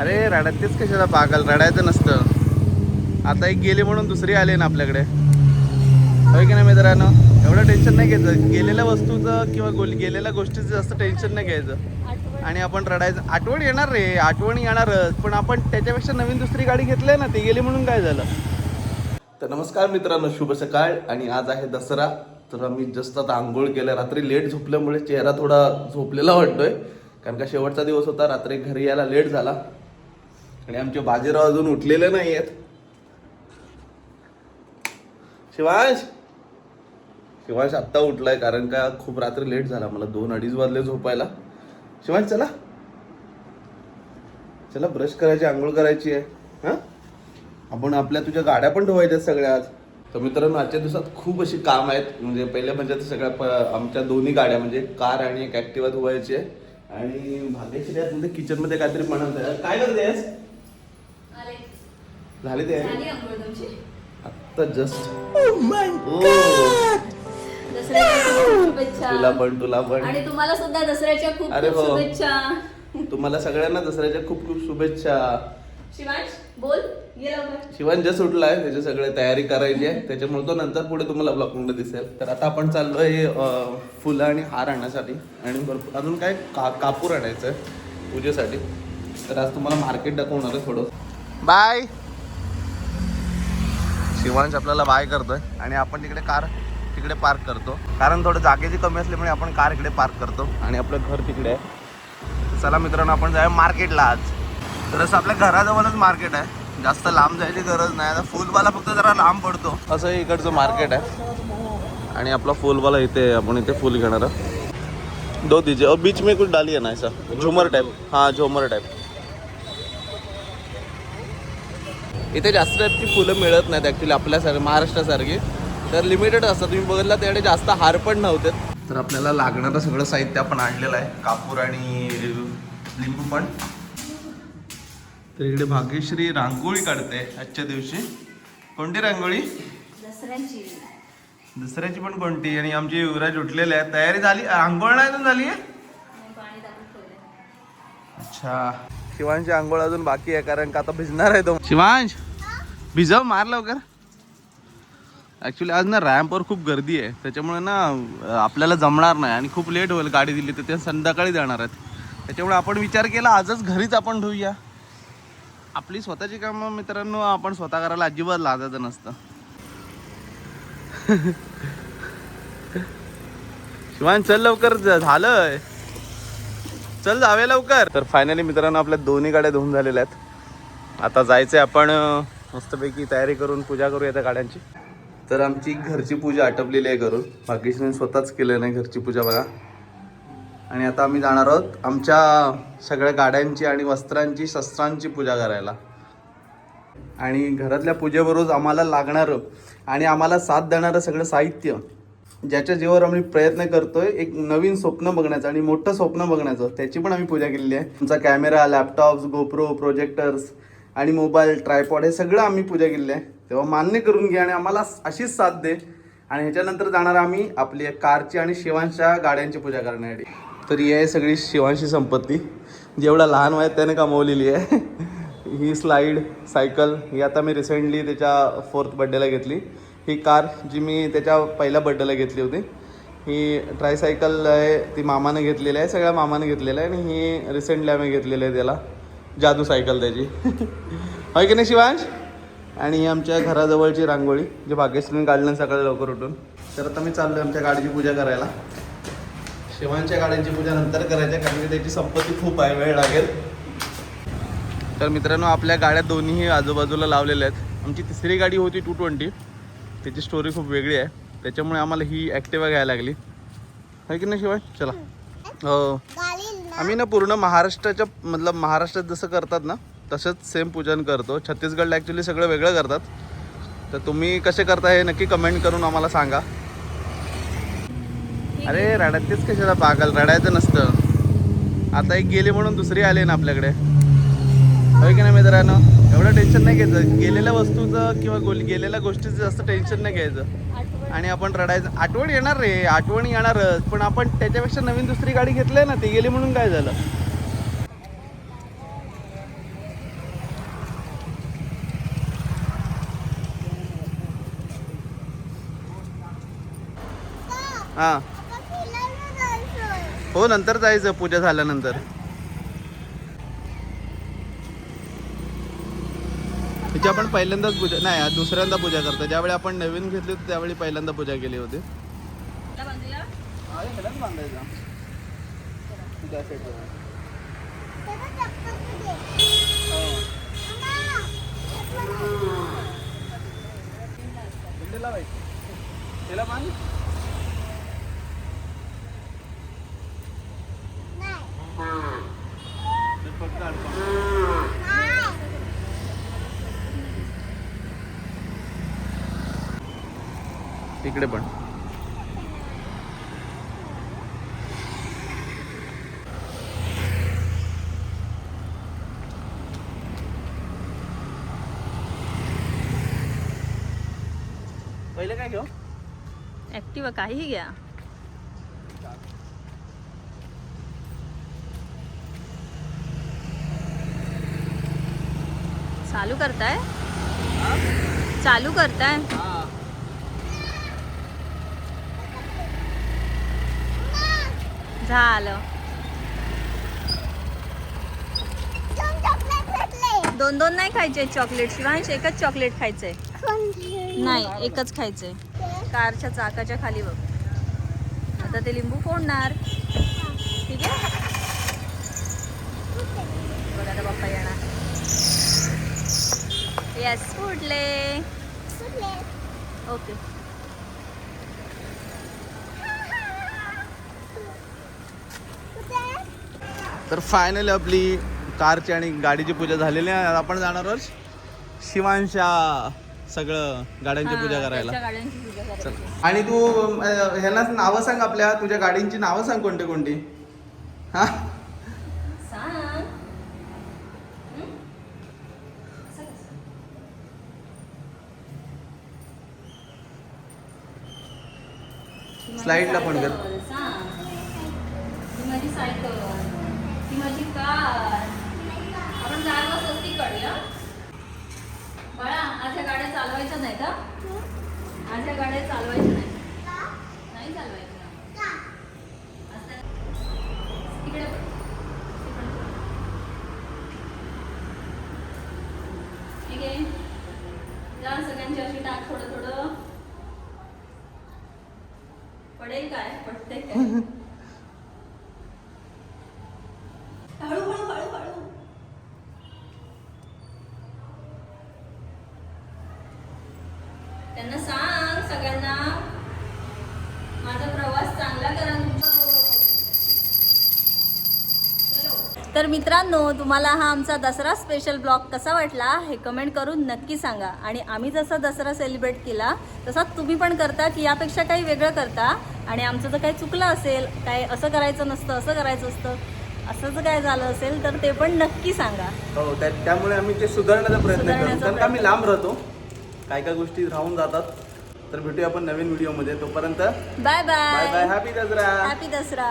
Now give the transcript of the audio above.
अरे रडायतेच कशाला पागल? रडायचं नसतं. आता एक गेले म्हणून दुसरी आली ना आपल्याकडे. होय की नाही मित्रांनो? एवढं टेन्शन नाही घ्यायचं. गेलेल्या वस्तूचं किंवा गोल- गेलेल्या गोष्टीचं जास्त टेन्शन नाही घ्यायचं. आणि आपण रडायचं. आठवण येणार रे. आठवण येणारच. पण आपण त्याच्यापेक्षा नवीन दुसरी गाडी घेतली ना ती गेली म्हणून काय झालं? तर नमस्कार मित्रांनो शुभ सकाळ. आणि आज आहे दसरा. तर आम्ही जस्ट आता आंघोळ केलं. रात्री लेट झोपल्यामुळे चेहरा थोडा झोपलेला वाटतोय. कारण का शेवटचा दिवस होता. रात्री घरी यायला लेट झाला. आणि आमचे बाजीराव अजून उठलेले नाही आहेत शिवांश! शिवांश आत्ता उठलाय कारण का खूप रात्री लेट झाला. मला दोन अडीच वाजले झोपायला. शिवांश चला. चला ब्रश करायची आंघोळ करायची आहे. हा? आपण आपल्या तुझ्या गाड्या पण धुवायच्या सगळ्यात तर मित्रांनो आजच्या दिवसात खूप अशी काम आहेत. म्हणजे पहिले म्हणजे सगळ्या प- आमच्या दोन्ही गाड्या म्हणजे कार आणि एक ॲक्टिवा धुवायची आहे. आणि भाग्यश्री आज म्हणजे किचनमध्ये काहीतरी म्हणत आहे काय करतेस? झाली ते? आत्ता जस्ट दसऱ्याच्या खूप शुभेच्छा. तुला पण तुला पण. आणि तुम्हाला सुद्धा दसऱ्याच्या खूप अरे खूप हो. शुभेच्छा. तुम्हाला सगळ्यांना दसऱ्याच्या खूप खूप शुभेच्छा. शिवांश बोल. ये लवकर. शिवान जस्ट उठलाय त्याची सगळी तयारी करायची आहे. त्याच्यामुळे तो नंतर पुढे तुम्हाला ब्लॉगमध्ये दिसेल. तर आता आपण चाललोय फुलं आणि हार आणण्यासाठी. आणि भरपूर अजून काय का कापूर आणायचं आहे पूजेसाठी. तर आज तुम्हाला मार्केट दाखवणार आहे थोडं. बाय शिवांश आपल्याला बाय करतोय आणि आपण तिकडे कार तिकडे पार्क करतो. कारण थोडं जागेची कमी असल्यामुळे आपण कार इकडे पार्क करतो. आणि आपलं घर तिकडे आहे. चला मित्रांनो आपण जाऊया मार्केटला आज. तर असं आपल्या घराजवळच मार्केट आहे. जास्त लांब जायची गरज नाही. आता फुलवाला फक्त जरा लांब पडतो. असं इकडचं मार्केट आहे. आणि आपला फुलवाला इथे आपण इथे फुल घेणार आहोत. दो दीजिए और बीच में कुछ डालिए ना ऐसा झुमर टाइप हाँ झुमर टाइप इथे जास्त टाईपची फुलं मिळत नाहीत ॲक्च्युली आपल्यासारखी महाराष्ट्रासारखी. तर लिमिटेड असतं तुम्ही बघितलं त्याकडे जास्त हार पण नव्हते. तर आपल्याला लागणारं सगळं साहित्य आपण आणलेलं आहे. कापूर आणि लिंबू पण. तर इकडे भाग्यश्री रांगोळी काढते आजच्या दिवशी. कोणती रांगोळी? दसऱ्याची. दुसऱ्याची पण कोणती? आणि आमची युवराज उठलेले आहे तयारी झाली? आंघोळ नाही अजून झाली? आहे. अच्छा. शिवांशी आंघोळ अजून बाकी आहे कारण का आता भिजणार आहे तो. शिवांश! भिजव मार लवकर. ॲक्च्युली आज ना रॅम्पवर खूप गर्दी आहे. त्याच्यामुळे ना आपल्याला जमणार नाही. आणि खूप लेट होईल गाडी दिली तर ते संध्याकाळी जाणार आहेत. त्याच्यामुळे आपण विचार केला आजच घरीच आपण धुऊया आपली स्वतःची कामं मित्रांनो आपण स्वतः करायला अजिबात लाजायचं नसतं. शिवान चल लवकर. झालंय. चल जावे लवकर. तर फायनली मित्रांनो आपल्या दोन्ही गाड्या धुवून झालेल्या आहेत. आता जायचंय आपण मस्तपैकी तयारी करून पूजा करूया त्या गाड्यांची. तर आमची घरची पूजा आटपलेली आहे करून भाग्यश्रीने स्वतःच केलं नाही घरची पूजा बघा. आणि आता आम्ही जाणार आहोत आमच्या सगळ्या गाड्यांची आणि वस्त्रांची शस्त्रांची पूजा करायला. आणि घरातल्या पूजेबरोबर आम्हाला लागणारं आणि आम्हाला साथ देणारं सगळं साहित्य ज्याच्या जीवावर आम्ही प्रयत्न करतोय एक नवीन स्वप्न बघण्याचं आणि मोठं स्वप्न बघण्याचं त्याची पण आम्ही पूजा केलेली आहे. तुमचा कॅमेरा लॅपटॉप्स गोप्रो प्रोजेक्टर्स आणि मोबाईल ट्रायपॉड हे सगळं आम्ही पूजा केलेली आहे. तेव्हा मान्य करून घ्या आणि आम्हाला अशीच साथ दे. आणि ह्याच्यानंतर जाणार आम्ही आपली कारची आणि शिवांच्या गाड्यांची पूजा करण्यासाठी. तर ही आहे सगळी शिवांशी संपत्ती. जेवढा लहान वयात त्याने कमवलेली आहे. ही स्लाईड सायकल ही आता मी रिसेंटली त्याच्या फोर्थ बड्डेला घेतली. ही कार जी मी त्याच्या पहिल्या बड्डेला घेतली होती. ही ट्रायसायकल आहे ती मामानं घेतलेली आहे सगळ्या मामानं घेतलेलं आहे. आणि ही रिसेंटली आम्ही घेतलेली आहे त्याला. जादू सायकल त्याची. होय की नाही शिवांश? आणि आमच्या घराजवळची रांगोळी जी भाग्यश्रीने काढली सकाळी लवकर उठून. तर आता मी चाललो आमच्या गाडीची पूजा करायला. शिवांच्या गाड्यांची पूजा नंतर करायची कारण की त्याची संपत्ती खूप आहे वेळ लागेल. तर मित्रांनो आपल्या गाड्या दोन्हीही आजूबाजूला लावलेल्या आहेत. आमची तिसरी गाडी होती टू ट्वेंटी त्याची स्टोरी खूप वेगळी आहे. त्याच्यामुळे आम्हाला ही ॲक्टिवा घ्यायला लागली. आहे की नाही शिवाय चला. हो. आम्ही ना पूर्ण महाराष्ट्राच्या मतलब महाराष्ट्रात जसं करतात ना तसंच सेम पूजन करतो. छत्तीसगडला ॲक्च्युली सगळं वेगळं करतात. तर तुम्ही कसे करता हे नक्की कमेंट करून आम्हाला सांगा. अरे रडायचेच कशाला पागल? रडायचं नसतं. आता एक गेली म्हणून दुसरी आली ना आपल्याकडे. होय की नाही मित्रांनो? एवढं टेन्शन नाही घ्यायचं. गेलेल्या वस्तूचं किंवा गेलेल्या गोष्टीचं जास्त टेन्शन नाही घ्यायचं. आणि आपण रडायचं. आठवण येणार रे. आठवण येणारच. पण आपण त्याच्यापेक्षा नवीन दुसरी गाडी घेतली ना ती गेली म्हणून काय झालं? हा. हो नंतर जायचं पूजा झाल्यानंतर. तिची आपण पहिल्यांदाच पूजा नाही आज दुसऱ्यांदा पूजा करतो. ज्यावेळी आपण नवीन घेतली होती त्यावेळी पहिल्यांदा पूजा केली होती. त्याला मान फक्त अडकव. इकडे पण पहिले काय घेऊ ऍक्टिवा काहीही घ्या चालू करताय? चालू करताय? झालं. दोन दोन नाही खायचे चॉकलेट शिवांश एकच चॉकलेट खायचंय. नाही एकच खायचंय. कारच्या चाकाच्या खाली बघ. आता ते लिंबू फोडणार. ठीक आहे? बघा आता बाप्पा येणार. येस फुटले ओके तर फायनली आपली कारची आणि गाडीची पूजा झालेली आहे. आता आपण जाणार आहोत शिवांशा सगळं गाड्यांची पूजा करायला. चल. आणि तू अं, ह्यांना नावं सांग आपल्या तुझ्या गाडींची नावं सांग कोणती कोणती? हा सांग हं? असं कसं? ती माझी स्लाईडला पण कर. सायकल, माझी सायकल. ती माझी कार. आपण जायला ती काढूया. बाळा आज ह्या गाड्या चालवायच्या नाही का आज ह्या गाड्या चालवायच्या नाही नाही चालवायच्या आज त्या- इकडे बघ. इकडे बघ. ठीक आहे जा सगळ्यांची अशी टाक थोडं थोडं पडेल काय? पडते हळू हळू हळू हळू. त्यांना सांग सगळ्यांना. माझा प्रवास चांगला करा तर मित्रांनो तुम्हाला हा आमचा दसरा स्पेशल ब्लॉग कसा वाटला हे कमेंट करून नक्की सांगा. आणि आम्ही जसा दसरा सेलिब्रेट केला तसा तुम्ही पण करता की यापेक्षा काही वेगळं करता. आणि आमचं जर काही चुकलं असेल काय असं करायचं नसतं असं करायचं असतं असं जर काय झालं असेल तर ते पण नक्की सांगा. हो त्या त्यामुळे आम्ही ते सुधारण्याचा प्रयत्न करतो सुधारण्याचा कारण का आम्ही प्रयत्न लांब राहतो. काय काय गोष्टी राहून जातात. तर भेटूया आपण नवीन व्हिडिओमध्ये. तोपर्यंत bye bye. Bye bye. Happy Dasara happy Dasara